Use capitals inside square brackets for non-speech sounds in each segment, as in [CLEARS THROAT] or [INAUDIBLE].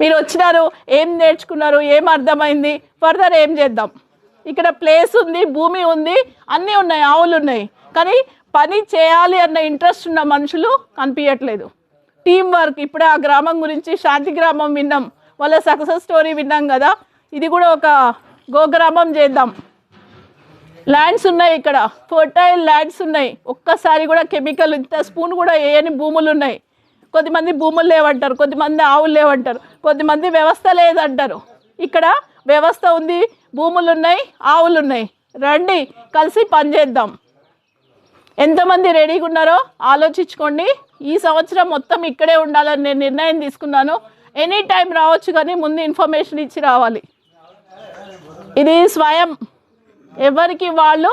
మీరు వచ్చినారు ఏం నేర్చుకున్నారు ఏం అర్థమైంది ఫర్దర్ ఏం చేద్దాం? ఇక్కడ ప్లేస్ ఉంది భూమి ఉంది అన్నీ ఉన్నాయి ఆవులు ఉన్నాయి. కానీ పని చేయాలి అన్న ఇంట్రెస్ట్ ఉన్న మనుషులు కనిపించట్లేదు. టీం వర్క్ ఇప్పుడే ఆ గ్రామం గురించి శాంతి గ్రామం విన్నాం. వాళ్ళ సక్సెస్ స్టోరీ విన్నాం కదా. ఇది కూడా ఒక గోగ్రామం చేద్దాం. ల్యాండ్స్ ఉన్నాయి ఇక్కడ. ఫర్టైల్ ల్యాండ్స్ ఉన్నాయి. ఒక్కసారి కూడా కెమికల్ ఇంత స్పూన్ కూడా వేయని భూములు ఉన్నాయి. కొద్దిమంది భూములు లేవంటారు కొద్దిమంది ఆవులు లేవంటారు కొద్దిమంది వ్యవస్థ లేదంటారు. ఇక్కడ వ్యవస్థ ఉంది భూములు ఉన్నాయి ఆవులు ఉన్నాయి. రండి కలిసి పనిచేద్దాం ఎంతమంది రెడీగా ఉన్నారో ఆలోచించుకోండి. ఈ సంవత్సరం మొత్తం ఇక్కడే ఉండాలని నేను నిర్ణయం తీసుకున్నాను. ఎనీ టైం రావచ్చు కానీ ముందు ఇన్ఫర్మేషన్ ఇచ్చి రావాలి. ఇది స్వయం. ఎవరికి వాళ్ళు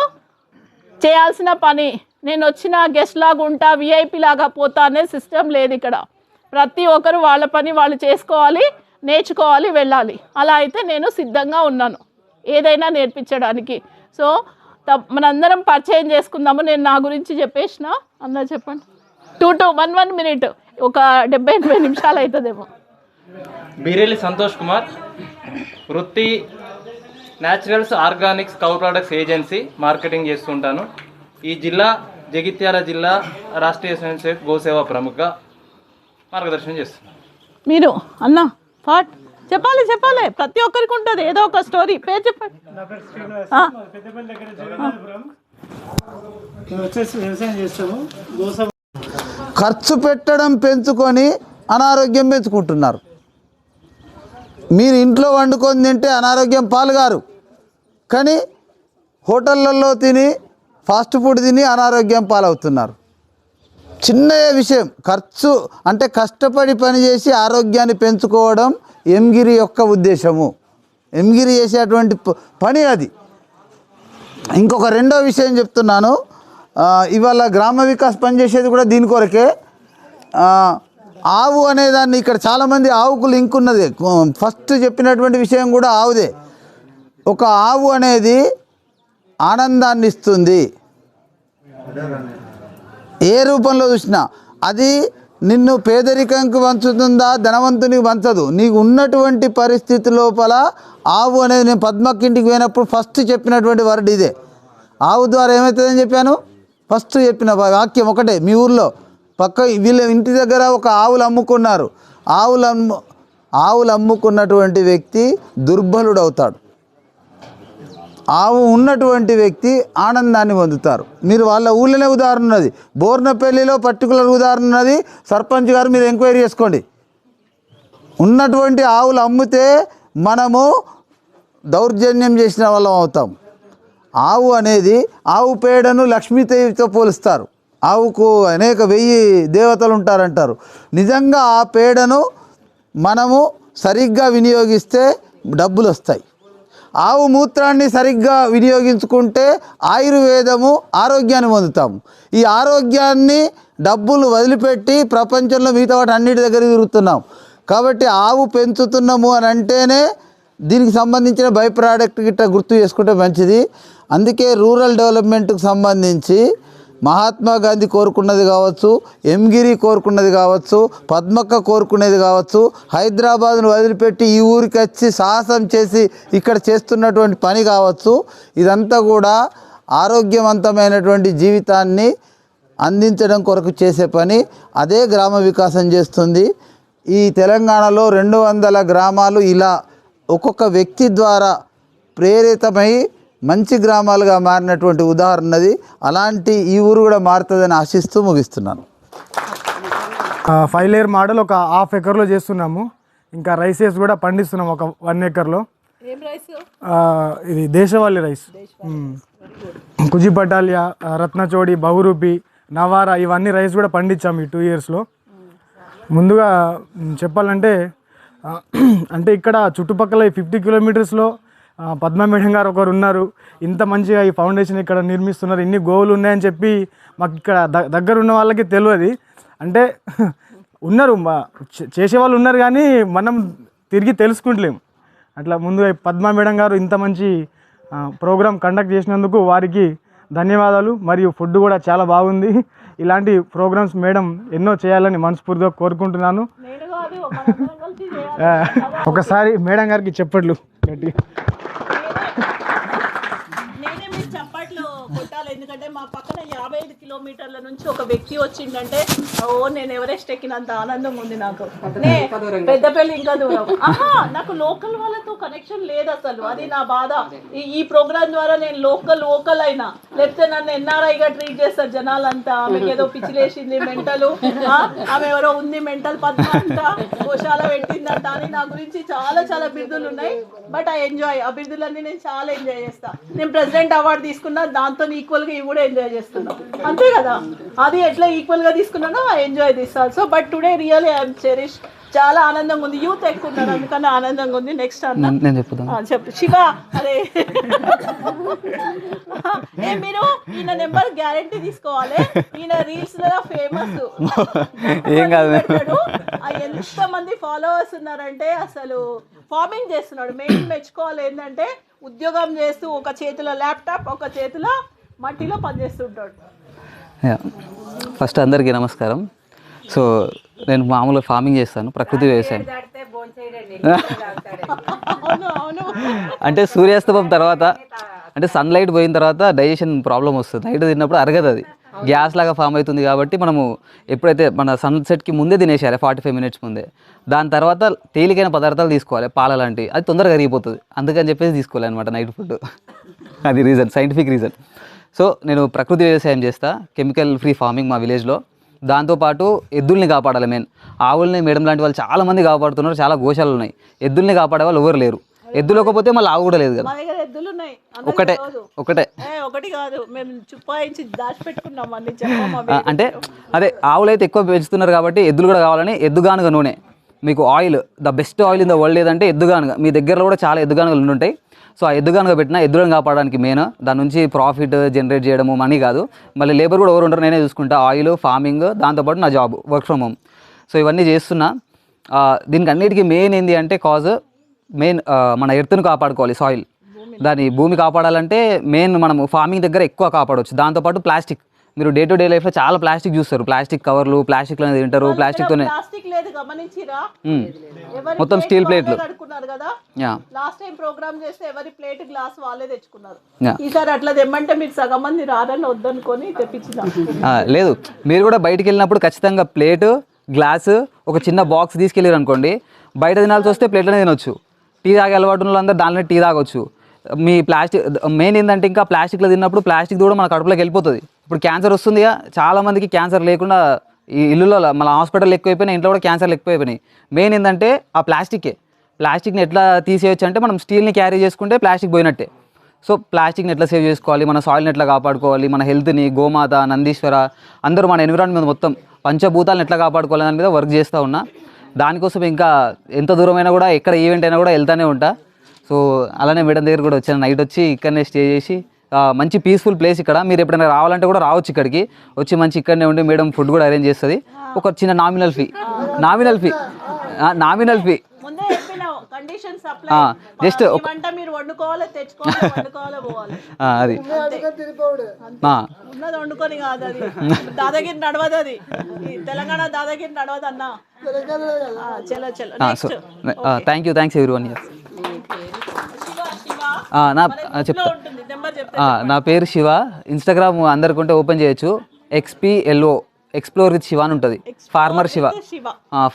చేయాల్సిన పని. నేను వచ్చిన గెస్ట్ లాగా ఉంటా విఐపి లాగా పోతా అనే సిస్టమ్ లేదు ఇక్కడ ప్రతి ఒక్కరు వాళ్ళ పని వాళ్ళు చేసుకోవాలి నేర్చుకోవాలి వెళ్ళాలి. అలా అయితే నేను సిద్ధంగా ఉన్నాను ఏదైనా నేర్పించడానికి. సో త- మనందరం పరిచయం చేసుకుందాము. నేను నా గురించి చెప్పేసిన అందరు చెప్పండి. Two two one one minute. ఒక డెబ్బై ఎనభై నిమిషాలు అవుతుందేమో బీరేలి సంతోష్ కుమార్ వృత్తి naturals organics cow products agency marketing చేస్తుంటాను. ఈ జిల్లా జగిత్యాల జిల్లా రాష్ట్రీయ స్వయం సేవక్ గోసేవ ప్రముఖ మార్గదర్శనం చేస్తున్నాను మీరు అన్న ఫాట్ చెప్పాలి చెప్పాలి. ప్రతి ఒక్కరికి ఉంటుంది. ఏదో ఒక స్టోరీ. పేరు చెప్పండి. ఖర్చు పెట్టడం పెంచుకొని అనారోగ్యం పెంచుకుంటున్నారు. మీరు ఇంట్లో వండుకొని తింటే అనారోగ్యం పాలుగారు. కానీ హోటళ్ళల్లో తిని ఫాస్ట్ ఫుడ్ తిని అనారోగ్యం పాలవుతున్నారు. చిన్న విషయం ఖర్చు అంటే కష్టపడి పనిచేసి ఆరోగ్యాన్ని పెంచుకోవడం ఎంగిరి యొక్క ఉద్దేశము. ఎంగిరి చేసేటువంటి ప- పని అది. ఇంకొక రెండో విషయం చెప్తున్నాను. ఇవాళ గ్రామ వికాస్ పనిచేసేది కూడా దీని కొరకే. ఆవు అనేదాన్ని ఇక్కడ చాలామంది ఆవుకు లింక్ ఉన్నది. ఫస్ట్ చెప్పినటువంటి విషయం కూడా ఆవుదే. ఒక ఆవు అనేది ఆనందాన్ని ఇస్తుంది ఏ రూపంలో చూసినా అది నిన్ను పేదరికంకి వంచుతుందా ధనవంతునికి వంచదు. నీకు ఉన్నటువంటి పరిస్థితి లోపల ఆవు అనేది నేను పద్మక్కింటికి పోయినప్పుడు ఫస్ట్ చెప్పినటువంటి వర్డ్ ఇదే. ఆవు ద్వారా ఏమవుతుందని చెప్పాను? ఫస్ట్ చెప్పిన వాక్యం ఒకటే మీ ఊర్లో పక్క వీళ్ళ ఇంటి దగ్గర ఒక ఆవులు అమ్ముకున్నారు. ఆవులు అమ్ము ఆవులు అమ్ముకున్నటువంటి వ్యక్తి దుర్బలుడు అవుతాడు ఆవు ఉన్నటువంటి వ్యక్తి ఆనందాన్ని పొందుతారు. మీరు వాళ్ళ ఊళ్ళోనే ఉదాహరణ ఉన్నది. బోర్నపల్లిలో పర్టికులర్ ఉదాహరణ ఉన్నది. సర్పంచ్ గారు మీరు ఎంక్వైరీ చేసుకోండి. ఉన్నటువంటి ఆవులు అమ్మితే మనము దౌర్జన్యం చేసిన వాళ్ళం అవుతాం. ఆవు అనేది ఆవు పేడను లక్ష్మీదేవితో పోలుస్తారు. ఆవుకు అనేక వెయ్యి దేవతలు ఉంటారంటారు. నిజంగా ఆ పేడను మనము సరిగ్గా వినియోగిస్తే డబ్బులు వస్తాయి ఆవు మూత్రాన్ని సరిగ్గా వినియోగించుకుంటే ఆయుర్వేదము ఆరోగ్యాన్ని పొందుతాము ఈ ఆరోగ్యాన్ని డబ్బులు వదిలిపెట్టి ప్రపంచంలో మిగతా వాటి అన్నిటి దగ్గర తిరుగుతున్నాం. కాబట్టి ఆవు పెంచుతున్నాము అని అంటేనే దీనికి సంబంధించిన బై ప్రోడక్ట్ గిట్ట గుర్తు చేసుకుంటే మంచిది. అందుకే రూరల్ డెవలప్మెంట్కి సంబంధించి మహాత్మా గాంధీ కోరుకున్నది కావచ్చు ఎంగిరి కోరుకున్నది కావచ్చు పద్మక్క కోరుకునేది కావచ్చు హైదరాబాద్ను వదిలిపెట్టి ఈ ఊరికి వచ్చి సాహసం చేసి ఇక్కడ చేస్తున్నటువంటి పని కావచ్చు ఇదంతా కూడా ఆరోగ్యవంతమైనటువంటి జీవితాన్ని అందించడం కొరకు చేసే పని అదే గ్రామ వికాసం చేస్తుంది. ఈ తెలంగాణలో రెండు వందల గ్రామాలు ఇలా ఒక్కొక్క వ్యక్తి ద్వారా ప్రేరితమై మంచి గ్రామాలుగా మారినటువంటి ఉదాహరణ ఉన్నది. అలాంటి ఈ ఊరు కూడా మారుతుందని ఆశిస్తూ ముగిస్తున్నాను. ఫైవ్ లేయర్ మోడల్ ఒక హాఫ్ ఎకర్లో చేస్తున్నాము. ఇంకా రైసెస్ కూడా పండిస్తున్నాం ఒక వన్ ఎకర్లో. ఏం రైస్? ఆ, ఇది దేశవాళీ రైస్. కుజి పటాలియా రత్నచోడి బహురూపి నవారా ఇవన్నీ రైస్ కూడా పండించాము ఈ టూ ఇయర్స్లో. ముందుగా చెప్పాలంటే [CLEARS THROAT] అంటే ఇక్కడ చుట్టుపక్కల ఫిఫ్టీ కిలోమీటర్స్లో పద్మ మేడం గారు ఒకరు ఉన్నారు ఇంత మంచిగా ఈ ఫౌండేషన్ ఇక్కడ నిర్మిస్తున్నారు. ఇన్ని గోవులు ఉన్నాయని చెప్పి మాకు ఇక్కడ దగ్గర ఉన్న వాళ్ళకి తెలియదు అంటే [LAUGHS] ఉన్నారు. మా- చేసేవాళ్ళు ఉన్నారు కానీ మనం తిరిగి తెలుసుకుంటలేము. అట్లా ముందుగా పద్మ మేడం గారు ఇంత మంచి ప్రోగ్రామ్ కండక్ట్ చేసినందుకు వారికి ధన్యవాదాలు. మరియు ఫుడ్ కూడా చాలా బాగుంది. ఇలాంటి ప్రోగ్రామ్స్ మేడం ఎన్నో చేయాలని మనస్ఫూర్తిగా కోరుకుంటున్నాను. ఒకసారి మేడం గారికి చెప్పట్లు గట్టిగా నేనే మీరు చప్పట్లు కొట్టాలి ఎందుకంటే మా పక్కన యాభై ఐదు కిలోమీటర్ల నుంచి ఒక వ్యక్తి వచ్చిందంటే ఓ నేను ఎవరెస్ట్ ఎక్కినంత ఆనందం ఉంది నాకు. పెద్దపల్లి ఇంకా దూరం. ఆహా నాకు లోకల్ వాళ్ళతో కనెక్షన్ లేదు అసలు. అది నా బాధ. ఈ- ప్రోగ్రామ్ ద్వారా నేను లోకల్ లోకల్ అయినా. లేకపోతే నన్ను ఎన్ఆర్ఐ గా ట్రీట్ చేస్తారు జనాలంతా. ఆమెకి ఏదో పిచ్చిలేసింది మెంటల్. ఆమె ఎవరో ఉంది మెంటల్ పద్మ అంట గోశాల పెట్టిందంట అని నా గురించి చాలా చాలా బిరుదులు ఉన్నాయి. బట్ ఐ ఎంజాయ్ ఆ బిరుదులన్నీ నేను చాలా ఎంజాయ్ చేస్తా. నేను ప్రెసిడెంట్ అవార్డు తీసుకున్నా దాంతో ఈక్వల్ గా ఇవి కూడా ఎంజాయ్ చేస్తున్నా. అంతే కదా? అది ఎట్లా ఈక్వల్గా తీసుకున్నానో enjoy this also but today really I'm cherish చాలా ఆనందంగా ఉంది. యూత్ ఎక్కువ ఉన్నారు. అందుకని ఆనందంగా ఉంది. నెక్స్ట్ అన్న. నేను చెప్పుతాను ఆ, చెప్పు. శివ అరే. ఏ మీరు ఈయన నెంబర్ గ్యారంటీ తీసుకోవాలి. ఈయన రీల్స్లో ఫేమస్ ఏం కాదు. ఎంత మంది ఫాలోవర్స్ ఉన్నారంటే అసలు ఫార్మింగ్ చేస్తున్నాడు. మెయిన్ మెచ్చుకోవాలి ఏంటంటే ఉద్యోగం చేస్తూ ఒక చేతిలో ల్యాప్టాప్ ఒక చేతిలో మట్టిలో పనిచేస్తుంటాడు. యా. ఫస్ట్ అందరికీ నమస్కారం. సో నేను మామూలుగా ఫార్మింగ్ చేస్తాను ప్రకృతి వ్యవసాయం. [LAUGHS] అంటే సూర్యాస్తమం తర్వాత అంటే సన్లైట్ పోయిన తర్వాత డైజెషన్ ప్రాబ్లం వస్తుంది. నైట్ తిన్నప్పుడు అరగదు అది. గ్యాస్ లాగా ఫామ్ అవుతుంది కాబట్టి మనము ఎప్పుడైతే మన సన్సెట్కి ముందే తినేసేయాలి ఫార్టీ ఫైవ్ మినిట్స్ ముందే. దాని తర్వాత తేలికైన పదార్థాలు తీసుకోవాలి పాల లాంటివి. అది తొందరగా కరిగిపోతుంది. అందుకని చెప్పేసి తీసుకోవాలి అనమాట నైట్ ఫుడ్ అది రీజన్ సైంటిఫిక్ రీజన్ సో నేను ప్రకృతి వ్యవసాయం చేస్తా కెమికల్ ఫ్రీ ఫార్మింగ్ మా విలేజ్లో దాంతోపాటు ఎద్దుల్ని కాపాడాలి మెయిన్ ఆవుల్ని మేడం లాంటి వాళ్ళు చాలా మంది కాపాడుతున్నారు చాలా గోశాలు ఉన్నాయి. ఎద్దుల్ని కాపాడే వాళ్ళు ఎవరు లేరు. ఎద్దు లేకపోతే మళ్ళీ ఆవు కూడా లేదు కదా. ఎద్దులు ఉన్నాయి. ఒకటే. ఒకటే. ఏ ఒకటి కాదు. మేము చుప్పాయించి దాచిపెట్టుకున్నాం అన్ని చెప్పమా ఆ, అంటే అదే ఆవులు అయితే ఎక్కువ పెంచుతున్నారు కాబట్టి ఎద్దులు కూడా కావాలని ఎద్దుగానుగ నూనె. మీకు oil the best oil in the world ఏదంటే ఎద్దుగానుగ. మీ దగ్గరలో కూడా చాలా ఎద్దుగానుగలు ఉంటాయి సో ఆ ఎద్దుగానుగ పెట్టిన ఎద్దులను కాపాడడానికి మెయిన్ దాని నుంచి ప్రాఫిట్ జనరేట్ చేయడము మనీ కాదు. మళ్ళీ లేబర్ కూడా ఎవరు ఉంటారు నేనే చూసుకుంటా. ఆయిల్ ఫార్మింగ్ దాంతోపాటు నా job work from home so ఇవన్నీ చేస్తున్నా. దీనికి అన్నిటికీ మెయిన్ ఏంటి అంటే కాజ్ మెయిన్ మన ఎర్త్ను కాపాడుకోవాలి సాయిల్ దాని భూమి కాపాడాలంటే మెయిన్ మనం ఫార్మింగ్ దగ్గర ఎక్కువ కాపాడవచ్చు దాంతోపాటు ప్లాస్టిక్ మీరు డే టు డే లైఫ్లో చాలా ప్లాస్టిక్ చూస్తారు. ప్లాస్టిక్ కవర్లు ప్లాస్టిక్ అనేది తింటారు ప్లాస్టిక్తోనే ప్లాస్టిక్ లేదు గమనించిరా? మ్మ్. ఎవరి మొత్తం స్టీల్ ప్లేట్లు కడుక్కున్నారు కదా? యా. లాస్ట్ టైం ప్రోగ్రామ్ చేస్తే ఎవరి ప్లేట్ గ్లాస్ వాళ్ళే తెచ్చుకున్నారు. Yeah. ఈసారి అట్లా తెమ్మంటే మీరు సగం మంది రారని వద్దనుకొని తెప్పించిన. ఆ, లేదు. మీరు కూడా బయటికి వెళ్ళినప్పుడు ఖచ్చితంగా ప్లేటు గ్లాసు ఒక చిన్న బాక్స్ తీసుకెళ్ళారు అనుకోండి బయట తినాల్సి వస్తే ప్లేట్లోనే తినొచ్చు. టీ తాగే అలవాటు ఉన్న వాళ్ళందరూ దానిలో టీ తాగొచ్చు. మీ ప్లాస్టిక్ మెయిన్ ఏంటంటే ఇంకా ప్లాస్టిక్లో తిన్నప్పుడు ప్లాస్టిక్ కూడా మన కడుపులోకి వెళ్ళిపోతుంది. ఇప్పుడు క్యాన్సర్ వస్తుందిగా చాలా మందికి క్యాన్సర్ లేకుండా ఈ ఇల్లులో మన హాస్పిటల్ ఎక్కువైపోయినాయి ఇంట్లో కూడా క్యాన్సర్లు ఎక్కువైపోయినాయి. మెయిన్ ఏంటంటే ఆ ప్లాస్టికే ప్లాస్టిక్ని ఎట్లా తీసేయచ్చు అంటే మనం స్టీల్ని క్యారీ చేసుకుంటే ప్లాస్టిక్ పోయినట్టే. సో ప్లాస్టిక్ని ఎట్లా సేవ్ చేసుకోవాలి? మన సాయిల్ని ఎట్లా కాపాడుకోవాలి? మన హెల్త్ని గోమాత నందీశ్వర అందరూ మన ఎన్విరాన్మెంట్ మొత్తం పంచభూతాలను ఎట్లా కాపాడుకోవాలి దాని మీద వర్క్ చేస్తూ ఉన్నా. దానికోసం ఇంకా ఎంత దూరమైనా కూడా ఎక్కడ ఈవెంట్ అయినా కూడా వెళ్తానే ఉంటా. సో అలానే మేడం దగ్గర కూడా వచ్చాను. నైట్ వచ్చి ఇక్కడనే స్టే చేసి మంచి పీస్ఫుల్ ప్లేస్ ఇక్కడ. మీరు ఎప్పుడైనా రావాలంటే కూడా రావచ్చు ఇక్కడికి. వచ్చి మంచి ఇక్కడనే ఉండి మేడం ఫుడ్ కూడా అరేంజ్ చేస్తుంది. ఒక చిన్న nominal fee nominal fee nominal fee పోవాలి? అది. ఆ, ఉన్నది వండుకొని కాదు అది. దాదాగిరి నడవదు అది. ఈ తెలంగాణ దాదాగిరి నడవదు అన్న. ఆ, చలో చలో. ఆ, so next thank you thanks ఎవరి వన్ నా చెప్తా. నా పేరు శివ. ఇన్స్టాగ్రామ్ అందరికి ఉంటే ఓపెన్ చేయొచ్చు. ఎక్స్పిఎల్ఓ ఎక్స్ప్లోర్ విత్ శివ అని ఉంటుంది. ఫార్మర్ శివ శివ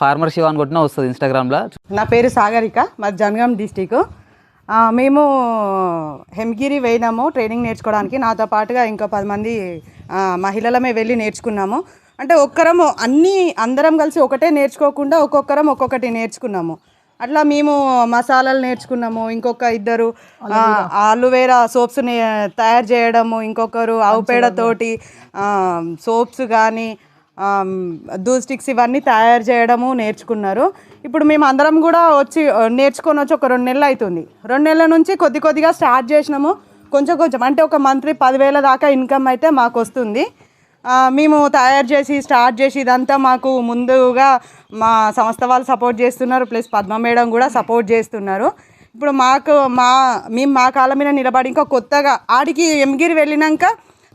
ఫార్మర్ శివ అని కొట్టినా వస్తుంది ఇన్స్టాగ్రామ్లో నా పేరు సాగరిక మాది జనగాం డిస్టిక్ మేము హెమ్గిరి పోయినాము ట్రైనింగ్ నేర్చుకోవడానికి. నాతో పాటుగా ఇంకో పది మంది మహిళలమే వెళ్ళి నేర్చుకున్నాము. అంటే ఒక్కరము అన్నీ అందరం కలిసి ఒకటే నేర్చుకోకుండా ఒక్కొక్కరం ఒక్కొక్కటి నేర్చుకున్నాము. అట్లా మేము మసాలాలు నేర్చుకున్నాము. ఇంకొక ఇద్దరు ఆలువేరా సోప్స్ తయారు చేయడము ఇంకొకరు ఆవు పేడతోటి సోప్స్ కానీ దూల్ స్టిక్స్ ఇవన్నీ తయారు చేయడము నేర్చుకున్నారు. ఇప్పుడు మేము అందరం కూడా వచ్చి నేర్చుకొని వచ్చి ఒక రెండు నెలలు అవుతుంది రెండు నెలల నుంచి కొద్ది కొద్దిగా స్టార్ట్ చేసినాము. కొంచెం కొంచెం అంటే ఒక మంత్లీ పదివేల దాకా ఇన్కమ్ అయితే మాకు వస్తుంది. మేము తయారు చేసి స్టార్ట్ చేసి ఇదంతా మాకు ముందుగా మా సంస్థ వాళ్ళు సపోర్ట్ చేస్తున్నారు. ప్లస్ పద్మ మేడం కూడా సపోర్ట్ చేస్తున్నారు. ఇప్పుడు మాకు మా మేము మా కాలం మీద నిలబడి ఇంకా కొత్తగా ఆడికి ఎంగిరి వెళ్ళినాక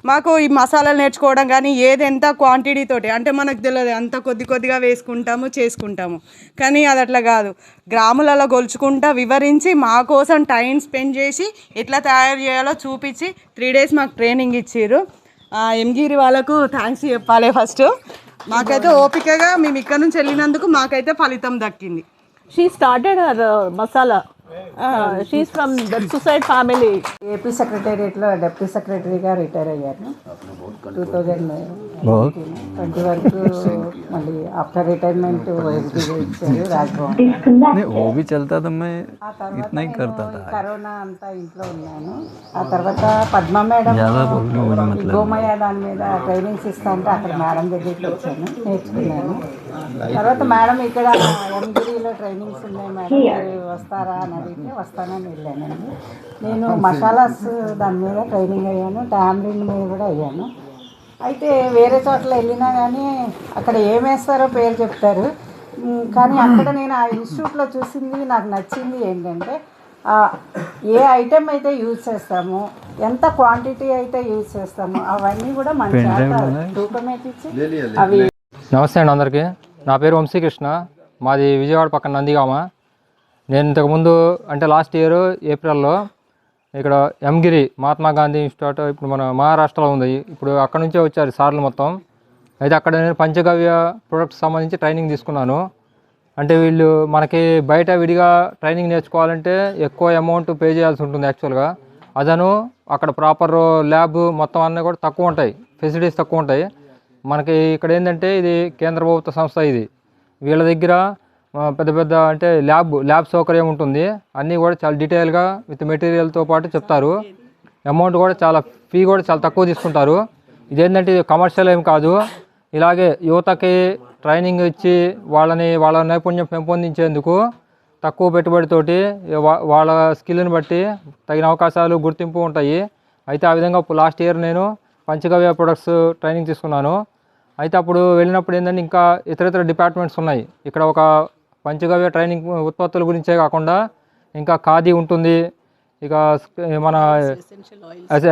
మాకు ఈ మసాలాలు నేర్చుకోవడం కానీ ఏది ఎంత క్వాంటిటీతోటి అంటే మనకు తెలియదు అంత కొద్ది కొద్దిగా వేసుకుంటాము చేసుకుంటాము. కానీ అది అట్లా కాదు. గ్రాములలో గొలుచుకుంటా వివరించి మా కోసం టైం స్పెండ్ చేసి ఎట్లా తయారు చేయాలో చూపించి త్రీ డేస్ మాకు ట్రైనింగ్ ఇచ్చారు ఎంగిరి వాళ్ళకు థ్యాంక్స్ చెప్పాలి ఫస్ట్ మాకైతే ఓపికగా మేము ఇక్కడ నుంచి వెళ్ళినందుకు మాకైతే ఫలితం దక్కింది. She started masala she's from that suicide family AP సెక్రటేరియట్లో డెప్యూటీ సెక్రటరీగా రిటైర్ అయ్యాను టూ థౌజండ్ ట్వంటీ వరకు మళ్ళీ ఆఫ్టర్ రిటైర్మెంట్ ఓఎస్బీగా ఇచ్చారు రాజ్భవన్ కరోనా అంతా ఇంట్లో ఉన్నాను ఆ తర్వాత పద్మ మేడం గోమయ దాని మీద ట్రైనింగ్స్ ఇస్తా అంటే అక్కడ మేడం దగ్గరికి వచ్చాను నేర్చుకున్నాను తర్వాత మేడం ఇక్కడ ఎంగిరిలో ట్రైనింగ్స్ ఉన్నాయి మేడం. వస్తారా అని అడిగితే వస్తానని వెళ్ళానండి నేను మసాలాస్ దాని మీద ట్రైనింగ్ అయ్యాను టామ్రిన్ మీద కూడా అయ్యాను. అయితే వేరే చోట్ల వెళ్ళినా కానీ అక్కడ ఏం వేస్తారో పేరు చెప్తారు. కానీ అక్కడ నేను ఆ ఇన్స్టిట్యూట్లో చూసింది నాకు నచ్చింది ఏంటంటే ఆ, ఏ ఐటెం అయితే యూజ్ చేస్తామో ఎంత క్వాంటిటీ అయితే యూజ్ చేస్తామో అవన్నీ కూడా మన చేత తూకం వేపించి అవి నమస్తే అండి అందరికీ. నా పేరు వంశీకృష్ణ. మాది విజయవాడ పక్కన నందిగామ. నేను ఇంతకుముందు అంటే లాస్ట్ ఇయర్ ఏప్రిల్లో ఇక్కడ ఎంగిరి మహాత్మా గాంధీ ఇన్స్టిట్యూట్ ఇప్పుడు మన మహారాష్ట్రలో ఉంది. ఇప్పుడు అక్కడ నుంచే వచ్చారు సార్లు మొత్తం. అయితే అక్కడ నేను పంచగవ్య ప్రొడక్ట్స్ సంబంధించి ట్రైనింగ్ తీసుకున్నాను. అంటే వీళ్ళు మనకి బయట విడిగా ట్రైనింగ్ నేర్చుకోవాలంటే ఎక్కువ అమౌంట్ పే చేయాల్సి ఉంటుంది యాక్చువల్గా అదను అక్కడ ప్రాపర్ ల్యాబ్ మొత్తం అన్నీ కూడా తక్కువ ఉంటాయి. ఫెసిలిటీస్ తక్కువ ఉంటాయి. మనకి ఇక్కడ ఏంటంటే ఇది కేంద్ర ప్రభుత్వ సంస్థ ఇది. వీళ్ళ దగ్గర పెద్ద పెద్ద అంటే ల్యాబ్ ల్యాబ్ సౌకర్యం ఉంటుంది. అన్నీ కూడా చాలా డీటెయిల్గా విత్ మెటీరియల్తో పాటు చెప్తారు. అమౌంట్ కూడా చాలా ఫీ కూడా చాలా తక్కువ తీసుకుంటారు. ఇదేంటంటే ఇది కమర్షియల్ ఏం కాదు. ఇలాగే యువతకి ట్రైనింగ్ ఇచ్చి వాళ్ళని వాళ్ళ నైపుణ్యం పెంపొందించేందుకు తక్కువ పెట్టుబడితోటి వాళ్ళ స్కిల్ని బట్టి తగిన అవకాశాలు గుర్తింపు ఉంటాయి. అయితే ఆ విధంగా లాస్ట్ ఇయర్ నేను పంచగవ్య ప్రొడక్ట్స్ ట్రైనింగ్ తీసుకున్నాను. అయితే అప్పుడు వెళ్ళినప్పుడు ఏంటంటే ఇంకా ఇతర ఇతర డిపార్ట్మెంట్స్ ఉన్నాయి. ఇక్కడ ఒక పంచగవ్య ట్రైనింగ్ ఉత్పత్తుల గురించే కాకుండా ఇంకా ఖాదీ ఉంటుంది. ఇక మన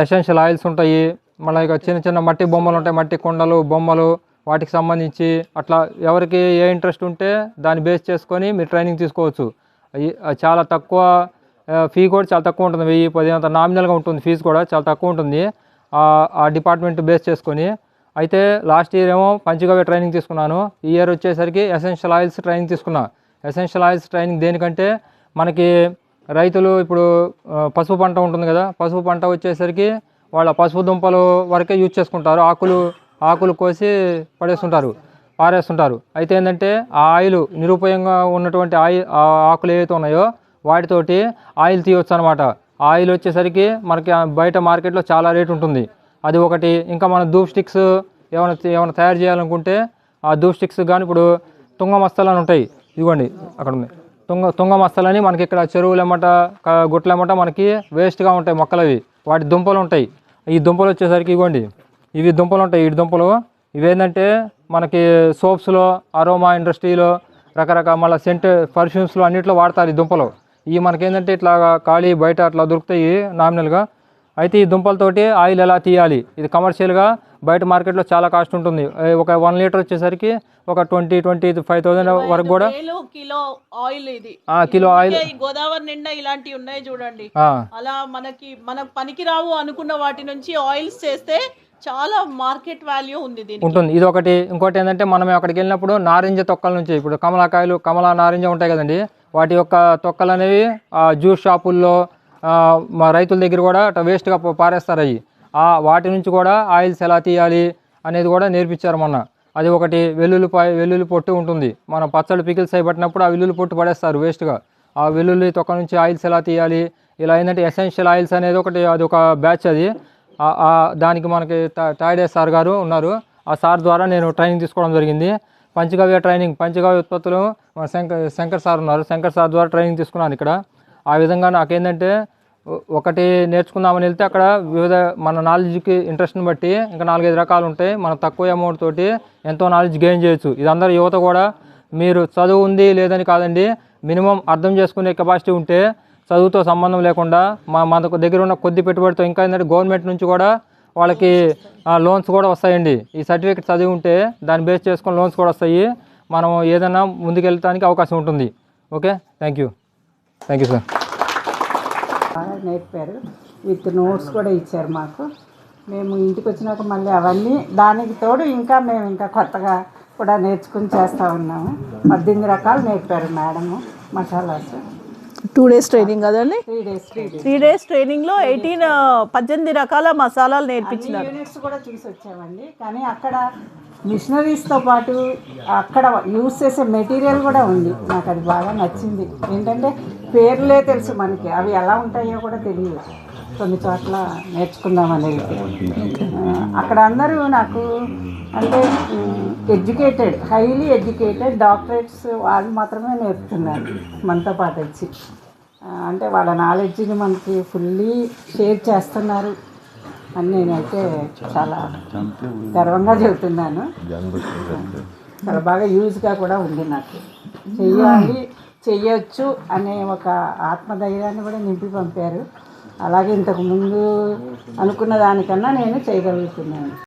ఎసెన్షియల్ ఆయిల్స్ ఉంటాయి. మళ్ళీ ఇక చిన్న చిన్న మట్టి బొమ్మలు ఉంటాయి. మట్టి కుండలు బొమ్మలు వాటికి సంబంధించి అట్లా ఎవరికి ఏ ఇంట్రెస్ట్ ఉంటే దాన్ని బేస్ చేసుకొని మీరు ట్రైనింగ్ తీసుకోవచ్చు. చాలా తక్కువ ఫీ కూడా చాలా తక్కువ ఉంటుంది. వెయ్యి పది అంత నామినల్గా ఉంటుంది. ఫీజు కూడా చాలా తక్కువ ఉంటుంది. ఆ డిపార్ట్మెంట్ బేస్ చేసుకొని అయితే లాస్ట్ ఇయర్ ఏమో పంచగవ్య ట్రైనింగ్ తీసుకున్నాను. ఈ ఇయర్ వచ్చేసరికి ఎసెన్షియల్ ఆయిల్స్ ట్రైనింగ్ తీసుకున్నా. ఎసెన్షియల్ ఆయిల్స్ ట్రైనింగ్ దేనికంటే మనకి రైతులు ఇప్పుడు పసుపు పంట ఉంటుంది కదా పసుపు పంట వచ్చేసరికి వాళ్ళ పసుపు దుంపలు వరకే యూజ్ చేసుకుంటారు. ఆకులు ఆకులు కోసి పడేస్తుంటారు పారేస్తుంటారు. అయితే ఏంటంటే ఆ ఆయిల్ నిరుపయోగంగా ఉన్నటువంటి ఆయిల్ ఆ ఆకులు ఏవైతే ఉన్నాయో వాటితోటి ఆయిల్ తీయవచ్చు అనమాట ఆయిల్ వచ్చేసరికి మనకి బయట మార్కెట్లో చాలా రేటు ఉంటుంది. అది ఒకటి. ఇంకా మన ధూప్ స్టిక్స్ ఏమైనా ఏమైనా తయారు చేయాలనుకుంటే ఆ ధూప్ స్టిక్స్ కానీ ఇప్పుడు తుంగమస్తాలు అని ఉంటాయి. ఇదిగోండి అక్కడ ఉంది. తుంగ తుంగ మస్తాలని మనకి ఇక్కడ చెరువులు ఏమంట క- ఏమంట మనకి వేస్ట్గా ఉంటాయి మొక్కలు అవి వాటి దుంపలు ఉంటాయి. ఈ దుంపలు వచ్చేసరికి ఇవ్వండి ఇవి దుంపలు ఉంటాయి. ఈ దుంపలు ఇవేంటంటే మనకి సోప్స్లో అరోమా ఇండస్ట్రీలో రకరకాల మళ్ళీ సెంట్ పర్ఫ్యూమ్స్లో అన్నింటిలో వాడతారు ఈ దుంపలు. ఇవి మనకేంటంటే ఇట్లా ఖాళీ బయట అట్లా దొరుకుతాయి నామినల్గా. అయితే ఈ దుంపలతోటి ఆయిల్ ఎలా తీయాలి? ఇది కమర్షియల్గా బయట మార్కెట్లో చాలా కాస్ట్ ఉంటుంది. ఒక వన్ లీటర్ వచ్చేసరికి ఒక ట్వంటీ ట్వంటీ ఫైవ్ థౌసండ్ వరకు కూడా కిలో ఆయిల్ ఇది. Kilo oil. గోదావరి నిండా ఇలాంటివి ఉన్నాయి చూడండి. అలా మనకి మన పనికిరావు అనుకున్న వాటి నుంచి ఆయిల్స్ చేస్తే చాలా మార్కెట్ వాల్యూ ఉంది ఉంటుంది. ఇది ఒకటి. ఇంకోటి ఏంటంటే మనం అక్కడికి వెళ్ళినప్పుడు నారింజ తొక్కల నుంచి ఇప్పుడు కమలాకాయలు కమలా నారింజ ఉంటాయి కదండి. వాటి యొక్క తొక్కలు అనేవి ఆ జ్యూస్ షాపుల్లో మా రైతుల దగ్గర కూడా అట్లా వేస్ట్గా పారేస్తారు అవి ఆ వాటి నుంచి కూడా ఆయిల్స్ ఎలా తీయాలి అనేది కూడా నేర్పించారు మొన్న. అది ఒకటి వెల్లుల్లిపాయ వెల్లుల్లి పొట్టు ఉంటుంది. మనం పచ్చడి పికిల్స్ అయిపట్టినప్పుడు ఆ వెల్లుల్లి పొట్టు పడేస్తారు వేస్ట్గా ఆ వెల్లుల్లి తొక్క నుంచి ఆయిల్స్ ఎలా తీయాలి ఇలా ఏంటంటే ఎసెన్షియల్ ఆయిల్స్ అనేది ఒకటి అది ఒక బ్యాచ్ అది. దానికి మనకి టా- టాయిడే సార్ గారు ఉన్నారు. ఆ సార్ ద్వారా నేను ట్రైనింగ్ తీసుకోవడం జరిగింది. పంచగవ్య ట్రైనింగ్ పంచగవ్య ఉత్పత్తులు మన శంకర్ శంకర్ సార్ ఉన్నారు. శంకర్ సార్ ద్వారా ట్రైనింగ్ తీసుకున్నాను ఇక్కడ. ఆ విధంగా నాకేంటంటే ఒకటి నేర్చుకుందామని వెళ్తే అక్కడ వివిధ మన నాలెడ్జ్కి ఇంట్రెస్ట్ని బట్టి ఇంకా నాలుగైదు రకాలు ఉంటాయి మనం తక్కువ అమౌంట్ తోటి ఎంతో నాలెడ్జ్ గెయిన్ చేయొచ్చు. ఇది అందరు యువత కూడా మీరు చదువు ఉంది లేదని కాదండి మినిమం అర్థం చేసుకునే కెపాసిటీ ఉంటే చదువుతో సంబంధం లేకుండా మా మన దగ్గర ఉన్న కొద్ది పెట్టుబడితో ఇంకా ఏంటంటే గవర్నమెంట్ నుంచి కూడా వాళ్ళకి లోన్స్ కూడా వస్తాయండి. ఈ సర్టిఫికేట్ చదివి ఉంటే దాన్ని బేస్ చేసుకొని లోన్స్ కూడా వస్తాయి. మనం ఏదైనా ముందుకెళ్ళడానికి అవకాశం ఉంటుంది. Okay? Thank you thank you sir బాగా నేర్పారు. విత్ నోట్స్ కూడా ఇచ్చారు మాకు. మేము ఇంటికి వచ్చినాక మళ్ళీ అవన్నీ దానికి తోడు ఇంకా మేము ఇంకా కొత్తగా కూడా నేర్చుకుని చేస్తూ ఉన్నాము. పద్దెనిమిది రకాలు నేర్పారు madam masalas. Two days training కదండి three days three days three days ట్రైనింగ్లో ఎయిటీన్ పద్దెనిమిది రకాల మసాలాలు నేర్పించినారు. యూనిట్స్ కూడా చూసి వచ్చామండి కానీ అక్కడ మిషనరీస్తో పాటు అక్కడ యూస్ చేసే మెటీరియల్ కూడా ఉంది. నాకు అది బాగా నచ్చింది. ఏంటంటే పేర్లే తెలుసు మనకి. అవి ఎలా ఉంటాయో కూడా తెలియదు. కొన్ని చోట్ల నేర్చుకుందాం అనేది అక్కడ అందరూ నాకు అంటే ఎడ్యుకేటెడ్ హైలీ ఎడ్యుకేటెడ్ డాక్టరేట్స్ వాళ్ళు మాత్రమే నేర్పుతున్నారు మనతో పాటు వచ్చి. అంటే వాళ్ళ నాలెడ్జ్ని మనకి ఫుల్లీ షేర్ చేస్తున్నారు. అని నేనైతే చాలా గర్వంగా చెబుతున్నాను. చాలా బాగా యూజ్గా కూడా ఉంది నాకు. చెయ్యాలి చెయ్యొచ్చు అనే ఒక ఆత్మధైర్యాన్ని కూడా నింపి పంపారు. అలాగే ఇంతకు ముందు అనుకున్న దానికన్నా నేను చేయగలుగుతున్నాను.